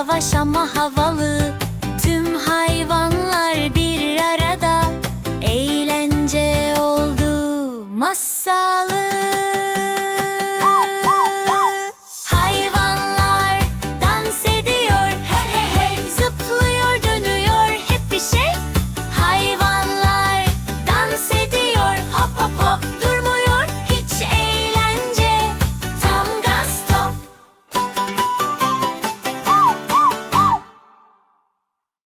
yavaş ama havalı. Tüm hayvanlar bir arada. Eğlence oldu masalı